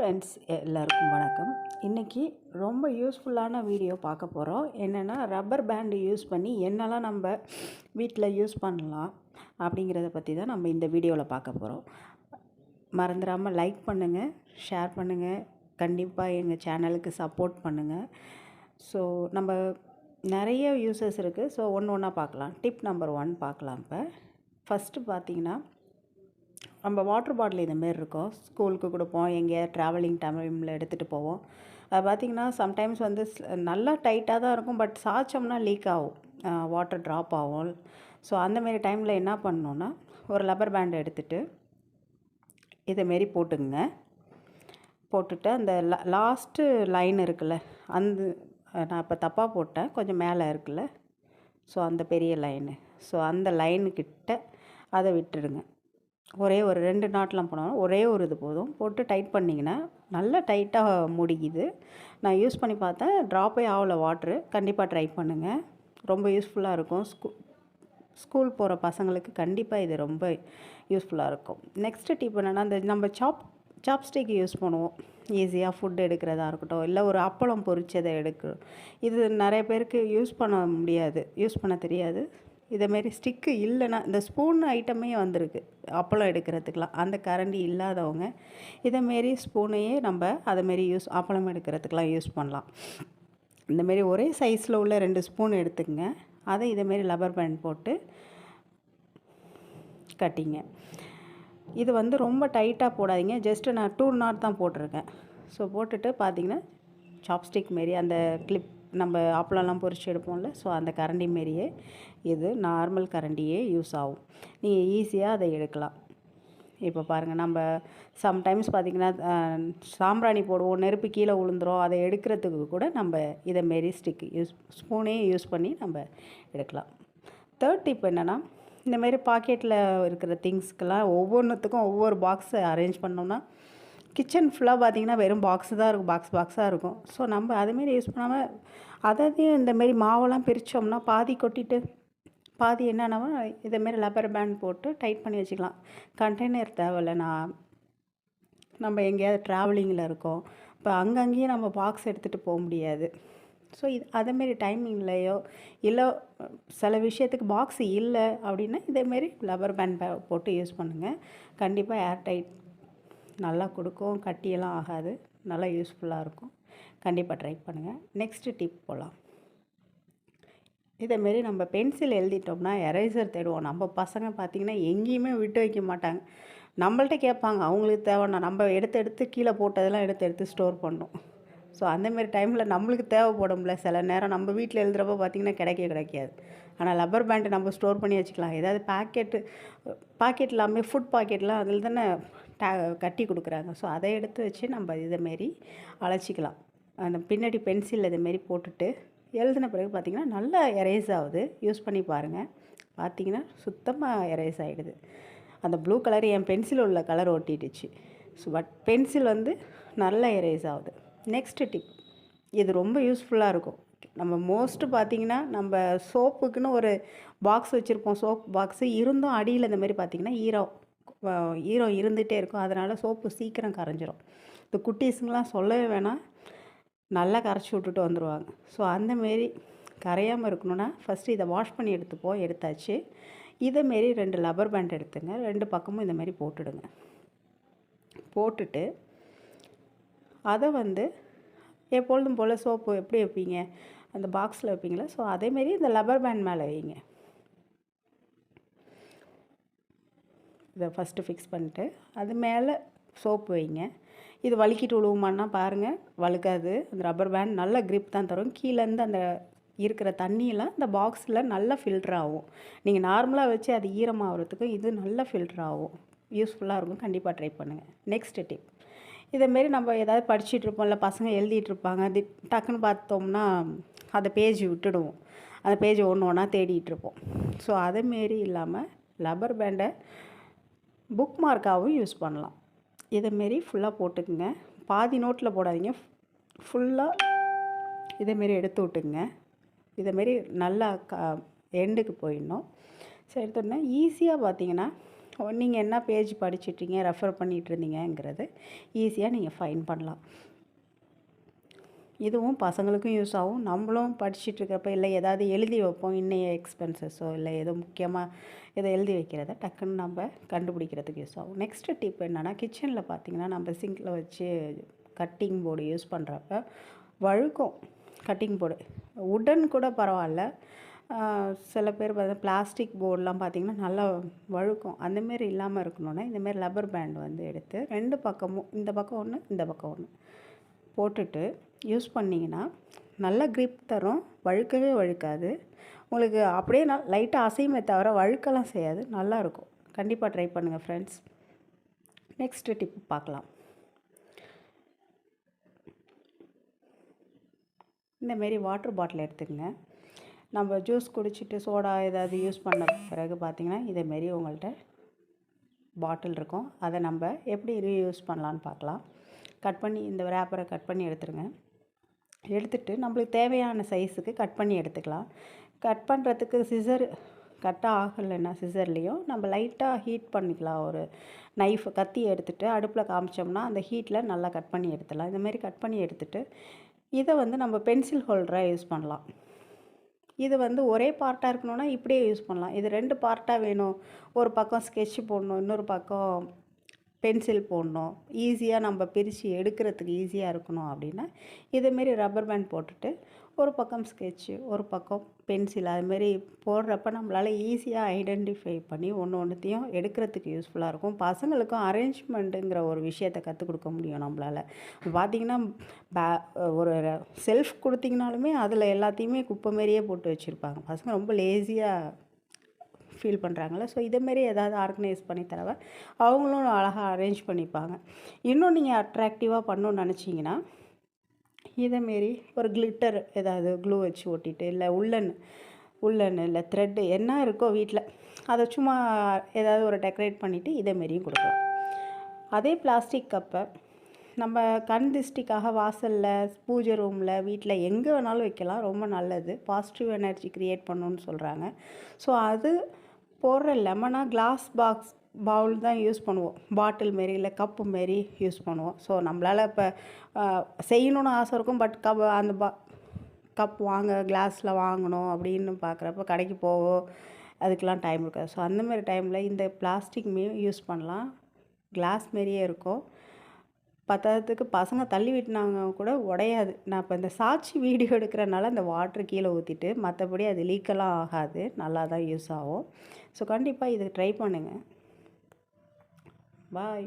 Friends எல்லாருக்கும் வணக்கம். இன்றைக்கி ரொம்ப யூஸ்ஃபுல்லான வீடியோ பார்க்க போகிறோம் என்னென்னா ரப்பர் பேண்டு யூஸ் பண்ணி என்னெல்லாம் நம்ம வீட்டில் யூஸ் பண்ணலாம் அப்படிங்கிறத பற்றி தான் நம்ம இந்த வீடியோவில் பார்க்க போகிறோம் மறந்துடாமல் லைக் பண்ணுங்கள் ஷேர் பண்ணுங்கள் கண்டிப்பாக எங்கள் சேனலுக்கு சப்போர்ட் பண்ணுங்கள் ஸோ நம்ம நிறைய யூசஸ் இருக்குது ஸோ ஒன்று ஒன்றா பார்க்கலாம். டிப் நம்பர் ஒன் பார்க்கலாம் இப்போ. ஃபஸ்ட்டு பார்த்தீங்கன்னா நம்ம வாட்டர் பாட்டில் இதுமாரி இருக்கும். ஸ்கூலுக்கு கொடுப்போம் எங்கேயா ட்ராவலிங் டைமில் எடுத்துகிட்டு போவோம். அது பார்த்திங்கன்னா சம்டைம்ஸ் வந்து நல்லா டைட்டாக தான் இருக்கும். பட் சாய்ச்சோம்னா லீக் ஆகும். வாட்டர் ட்ராப் ஆகும். ஸோ அந்தமாரி டைமில் என்ன பண்ணணுன்னா ஒரு லப்பர் பேண்ட் எடுத்துகிட்டு இதேமாரி போட்டுக்குங்க. போட்டுட்டு அந்த லாஸ்ட்டு லைன் இருக்குல்ல அந்த நான் இப்போ தப்பாக போட்டேன். கொஞ்சம் மேலே இருக்குல்ல. ஸோ அந்த பெரிய லைனு ஸோ அந்த லைனுக்கிட்ட அதை விட்டுடுங்க. ஒரே ஒரு ரெண்டு நாட்லாம் போனாலும் ஒரே ஒரு இது போதும். போட்டு டைட் பண்ணிங்கன்னா நல்லா டைட்டாக முடிக்குது நான் யூஸ் பண்ணி பார்த்தேன். ட்ராப்பே ஆகல வாட்ரு கண்டிப்பாக ட்ரை பண்ணுங்கள் ரொம்ப யூஸ்ஃபுல்லாக இருக்கும். ஸ்கூ ஸ்கூல் போகிற பசங்களுக்கு கண்டிப்பாக இது ரொம்ப யூஸ்ஃபுல்லாக இருக்கும். நெக்ஸ்ட்டு டிப் என்னென்னா இந்த நம்ம சாப் சாப்ஸ்டிக் யூஸ் பண்ணுவோம். ஈஸியாக ஃபுட் எடுக்கிறதா இருக்கட்டும் இல்லை ஒரு அப்பளம் பொரிச்சதை எடுக்க இது நிறைய பேருக்கு யூஸ் பண்ண முடியாது. யூஸ் பண்ண தெரியாது. இதேமாரி ஸ்டிக்கு இல்லைன்னா இந்த ஸ்பூன் ஐட்டமே வந்திருக்கு. அப்பளம் எடுக்கிறதுக்கெலாம் அந்த கரண்டி இல்லாதவங்க இதேமாரி ஸ்பூனையே நம்ம அதேமாரி யூஸ் அப்பளம் எடுக்கிறதுக்கெலாம் யூஸ் பண்ணலாம். இந்தமாரி ஒரே சைஸில் உள்ள ரெண்டு ஸ்பூன் எடுத்துக்கங்க. அதை இதேமாரி லப்பர் பேண்ட் போட்டு கட்டிங்க. இது வந்து ரொம்ப டைட்டாக போடாதீங்க. ஜஸ்ட்டு நான் டூ நாட் தான் போட்டிருக்கேன். ஸோ போட்டுட்டு பார்த்தீங்கன்னா சாப்ஸ்டிக் மாரி அந்த கிளிப் நம்ம அப்பளம்லாம் பொறிச்சு எடுப்போம்ல ஸோ அந்த கரண்டி மாரியே இது நார்மல் கரண்டியே யூஸ் ஆகும். நீங்கள் ஈஸியாக அதை எடுக்கலாம். இப்போ பாருங்கள் நம்ம சம்டைம்ஸ் பார்த்திங்கன்னா சாம்பிராணி போடுவோம் நெருப்பு கீழே விழுந்துரும் அதை எடுக்கிறதுக்கு கூட நம்ம இதை மாரி ஸ்டிக் யூஸ் ஸ்பூனே யூஸ் பண்ணி நம்ம எடுக்கலாம். தேர்ட் டிப் என்னென்னா இந்தமாரி பாக்கெட்டில் இருக்கிற திங்ஸ்க்கெல்லாம் ஒவ்வொன்றுத்துக்கும் ஒவ்வொரு பாக்ஸை அரேஞ்ச் பண்ணோம்னா கிச்சன் ஃபுல்லாக பார்த்தீங்கன்னா வெறும் பாக்ஸ் தான் இருக்கும். பாக்ஸ் பாக்ஸாக இருக்கும். ஸோ நம்ம அதுமாரி யூஸ் பண்ணாமல் அதையும் இந்தமாரி மாவெல்லாம் பிரித்தோம்னா பாதி கொட்டிட்டு பாதி என்னென்னவோ இதேமாரி லப்பர் பேண்ட் போட்டு டைட் பண்ணி வச்சுக்கலாம். கண்டெய்னர் தேவையில்ல. நான் நம்ம எங்கேயாவது ட்ராவலிங்கில் இருக்கோம். இப்போ அங்கங்கேயும் நம்ம பாக்ஸ் எடுத்துகிட்டு போக முடியாது. ஸோ இது அதேமாரி டைமிங்லையோ இல்லை சில விஷயத்துக்கு பாக்ஸ் இல்லை அப்படின்னா இதேமாரி லப்பர் பேண்ட் போட்டு யூஸ் பண்ணுங்கள் கண்டிப்பாக ஏர் டைட் நல்லா கொடுக்கும் கட்டியெல்லாம் ஆகாது. நல்லா யூஸ்ஃபுல்லாக இருக்கும். கண்டிப்பாக ட்ரை பண்ணுங்கள் நெக்ஸ்ட்டு டிப் போகலாம் இதேமாரி நம்ம பென்சில் எழுதிட்டோம்னா எரேசர் தேடுவோம். நம்ம பசங்க பார்த்திங்கன்னா எங்கேயுமே விட்டு வைக்க மாட்டாங்க. நம்மள்ட்ட கேட்பாங்க அவங்களுக்கு தேவைன்னா நம்ம எடுத்து எடுத்து கீழே போட்டதெல்லாம் எடுத்து எடுத்து ஸ்டோர் பண்ணோம் ஸோ அந்தமாரி டைமில் நம்மளுக்கு தேவைப்படும்ல. சில நேரம் நம்ம வீட்டில் எழுதுகிறப்ப பார்த்திங்கன்னா கிடைக்க கிடைக்காது. ஆனால் லப்பர் பேண்ட் நம்ம ஸ்டோர் பண்ணி வச்சுக்கலாம். ஏதாவது பாக்கெட்டு பாக்கெட் எல்லாமே ஃபுட் பாக்கெட்லாம் அதில் தானே டே கட்டி கொடுக்குறாங்க. ஸோ அதை எடுத்து வச்சு நம்ம இதைமாரி அழைச்சிக்கலாம் அந்த பின்னாடி பென்சில் இதுமாரி போட்டுட்டு எழுதின பிறகு பார்த்திங்கன்னா நல்லா எரேஸ் ஆகுது. யூஸ் பண்ணி பாருங்கள் பார்த்தீங்கன்னா சுத்தமாக எரேஸ் ஆகிடுது அந்த ப்ளூ கலர் என் பென்சில் உள்ள கலர் ஒட்டிடுச்சு. ஸோ பட் பென்சில் வந்து நல்லா எரேஸ் ஆகுது. நெக்ஸ்ட்டு டிப் இது ரொம்ப யூஸ்ஃபுல்லாக இருக்கும். நம்ம மோஸ்ட்டு பார்த்தீங்கன்னா நம்ம சோப்புக்குன்னு ஒரு பாக்ஸ் வச்சுருப்போம். சோப் பாக்ஸு இருந்தும் அடியில் இந்த மாதிரி பார்த்திங்கன்னா ஈரம். ஈரம் இருந்துகிட்டே இருக்கும். அதனால் சோப்பு சீக்கிரம் கரைஞ்சிரும். இந்த குட்டீஸுங்கெலாம் சொல்லவே வேணாம். நல்லா கரைச்சி விட்டுட்டு வந்துடுவாங்க ஸோ அந்தமாரி கரையாமல் இருக்கணும்னா ஃபஸ்ட்டு இதை வாஷ் பண்ணி எடுத்துப்போம் எடுத்தாச்சு. இதேமாரி ரெண்டு லப்பர் பேண்ட் எடுத்துங்க. ரெண்டு பக்கமும் இந்த மாதிரி போட்டுடுங்க. போட்டுட்டு அதை வந்து எப்பொழுதும் போல் சோப்பு எப்படி வைப்பீங்க? அந்த பாக்ஸில் வைப்பீங்களா? ஸோ அதேமாரி இந்த லப்பர் பேண்ட் மேலே வைங்க. இதை ஃபஸ்ட்டு ஃபிக்ஸ் பண்ணிட்டு அது மேலே சோப்பு வைங்க. இது வலிக்கிட்டு விழுவுமான்னா பாருங்கள் வழுக்காது. அந்த ரப்பர் பேண்ட் நல்ல க்ரிப் தான் தரும். கீழேருந்து அந்த இருக்கிற தண்ணியெல்லாம் இந்த பாக்ஸில் நல்லா ஃபில்டர் ஆகும். நீங்கள் நார்மலாக வச்சு அது ஈரமாகறதுக்கும் இது நல்லா ஃபில்டர் ஆகும். யூஸ்ஃபுல்லாக இருக்கும். கண்டிப்பாக ட்ரை பண்ணுங்கள் நெக்ஸ்ட் டிப் இதேமாரி நம்ம ஏதாவது படிச்சுட்டு இருப்போம் இல்லை பசங்க எழுதிட்டு இருப்பாங்க தி டக்குன்னு பார்த்தோம்னா அந்த பேஜ் விட்டுடுவோம். அந்த பேஜ் ஒன்று ஒன்றா தேடிட்டு இருப்போம். ஸோ அதேமாரி இல்லாமல் லப்பர் பேண்டை புக் மார்க்காகவும் யூஸ் பண்ணலாம். இதேமாரி ஃபுல்லாக போட்டுக்குங்க. பாதி நோட்டில் போடாதீங்க. ஃபுல்லாக இதேமாரி எடுத்து விட்டுங்க இதேமாரி நல்லா க எண்டுக்கு போயிடணும். ஸோ எடுத்தோடனே ஈஸியாக பார்த்தீங்கன்னா நீங்கள் என்ன பேஜ் படிச்சிட்ருக்கீங்க ரெஃபர் பண்ணிகிட்டு இருந்தீங்கங்கிறது ஈஸியாக நீங்கள் ஃபைன் பண்ணலாம். இதுவும் பசங்களுக்கும் யூஸ் ஆகும். நம்மளும் படிச்சுட்டு இருக்கிறப்ப இல்லை ஏதாவது எழுதி வைப்போம். இன்னைய எக்ஸ்பென்சஸோ இல்லை ஏதோ முக்கியமாக இதை எழுதி வைக்கிறத டக்குன்னு நம்ம கண்டுபிடிக்கிறதுக்கு யூஸ் ஆகும். நெக்ஸ்ட்டு டிப் என்னென்னா கிச்சனில் பார்த்திங்கன்னா நம்ம சிங்கில் வச்சு கட்டிங் போர்டு யூஸ் பண்ணுறப்ப வழுக்கும் கட்டிங் போர்டு உடன் கூட பரவாயில்ல. சில பேர் பார்த்தா பிளாஸ்டிக் போர்டெலாம் பார்த்திங்கன்னா நல்லா வழுக்கும். அந்தமாரி இல்லாமல் இருக்கணுன்னா இந்தமாரி லப்பர் பேண்ட் வந்து எடுத்து ரெண்டு பக்கமும் இந்த பக்கம் ஒன்று இந்த பக்கம் ஒன்று போட்டுட்டு யூஸ் பண்ணிங்கன்னா நல்ல க்ரிப் தரும் வழுக்கவே வழுக்காது. உங்களுக்கு அப்படியே நான் லைட்டாக அசையுமே தவிர வழுக்கெல்லாம் செய்யாது. நல்லாயிருக்கும் கண்டிப்பாக ட்ரை பண்ணுங்கள் ஃப்ரெண்ட்ஸ் நெக்ஸ்ட்டு டிப் பார்க்கலாம். இந்தமாரி வாட்டர் பாட்டில் எடுத்துக்கங்க. நம்ம ஜூஸ் குடிச்சிட்டு சோடா ஏதாவது யூஸ் பண்ண பிறகு பார்த்திங்கன்னா இதேமாரி உங்கள்கிட்ட பாட்டில் இருக்கும். அதை நம்ம எப்படி ரீயூஸ் பண்ணலான்னு பார்க்கலாம். கட் பண்ணி இந்த ரேப்பரை கட் பண்ணி எடுத்துருங்க. எடுத்துட்டு நம்மளுக்கு தேவையான சைஸுக்கு கட் பண்ணி எடுத்துக்கலாம். கட் பண்ணுறதுக்கு சிசர் கட்டாக ஆகலைன்னா சிசர்லேயும் நம்ம லைட்டாக ஹீட் பண்ணிக்கலாம். ஒரு நைஃப் கத்தி எடுத்துகிட்டு அடுப்பில் காமிச்சோம்னா அந்த ஹீட்டில் நல்லா கட் பண்ணி எடுத்துடலாம். இந்தமாரி கட் பண்ணி எடுத்துகிட்டு இதை வந்து நம்ம பென்சில் ஹோல்டராக யூஸ் பண்ணலாம். இது வந்து ஒரே பார்ட்டாக இருக்கணும்னா இப்படியே யூஸ் பண்ணலாம். இது ரெண்டு பார்ட்டாக வேணும். ஒரு பக்கம் ஸ்கெட்ச் போடணும் இன்னொரு பக்கம் பென்சில் போடணும். ஈஸியாக நம்ம பிரித்து எடுக்கிறதுக்கு ஈஸியாக இருக்கணும் அப்படின்னா இதேமாரி ரப்பர் பேண்ட் போட்டுட்டு ஒரு பக்கம் ஸ்கெட்சு ஒரு பக்கம் பென்சில் அதுமாரி போடுறப்ப நம்மளால் ஈஸியாக ஐடென்டிஃபை பண்ணி ஒன்று ஒன்றுத்தையும் எடுக்கிறதுக்கு யூஸ்ஃபுல்லாக இருக்கும். பசங்களுக்கும் அரேஞ்ச்மெண்ட்டுங்கிற ஒரு விஷயத்தை கற்றுக் கொடுக்க முடியும் நம்மளால். பார்த்திங்கன்னா பே ஒரு செல்ஃப் கொடுத்திங்கனாலுமே அதில் எல்லாத்தையுமே குப்பை மாரியே போட்டு வச்சுருப்பாங்க. பசங்க ரொம்ப லேசியாக ஃபீல் பண்ணுறாங்கள ஸோ இதேமாரி ஏதாவது ஆர்கனைஸ் பண்ணி தரவை? அவங்களும் அழகாக அரேஞ்ச் பண்ணிப்பாங்க. இன்னும் நீங்கள் அட்ராக்டிவாக பண்ணணுன்னு நினச்சிங்கன்னா இதேமாரி ஒரு கிளிட்டர் ஏதாவது க்ளூ வச்சு ஒட்டிட்டு இல்லை உள்ளன் உள்ளன் இல்லை த்ரெட்டு என்ன இருக்கோ வீட்டில் அதை சும்மா ஏதாவது ஒரு டெக்கரேட் பண்ணிவிட்டு இதேமாரியும் கொடுக்கலாம். அதே பிளாஸ்டிக் கப்பை நம்ம கண் திருஷ்டிக்காக வாசலில் பூஜை ரூமில் வீட்டில் எங்கே வேணாலும் வைக்கலாம். ரொம்ப நல்லது. பாசிட்டிவ் எனர்ஜி க்ரியேட் பண்ணணுன்னு சொல்கிறாங்க ஸோ அது போடுற லெமனாக கிளாஸ் பாக்ஸ் பவுல் தான் யூஸ் பண்ணுவோம். பாட்டில் மாரி இல்லை கப்பு மாரி யூஸ் பண்ணுவோம். ஸோ நம்மளால் இப்போ செய்யணும்னு ஆசை இருக்கும் பட் கப் அந்த பா கப் வாங்க கிளாஸில் வாங்கணும் அப்படின்னு பார்க்குறப்ப கடைக்கு போவோம் அதுக்கெலாம் டைம் இருக்காது. ஸோ அந்தமாரி டைமில் இந்த பிளாஸ்டிக் மீ யூஸ் பண்ணலாம். கிளாஸ் மாரியே இருக்கும். பத்தாததுக்கு பசங்க தள்ளி விட்டுனாங்க கூட உடையாது. நான் இப்போ இந்த சாட்சி வீடியோ எடுக்கிறனால அந்த வாட்ரு கீழே ஊற்றிட்டு மற்றபடி அது லீக்கெல்லாம் ஆகாது. நல்லா தான் யூஸ் ஆகும். ஸோ கண்டிப்பாக இது ட்ரை பண்ணுங்கள் பாய்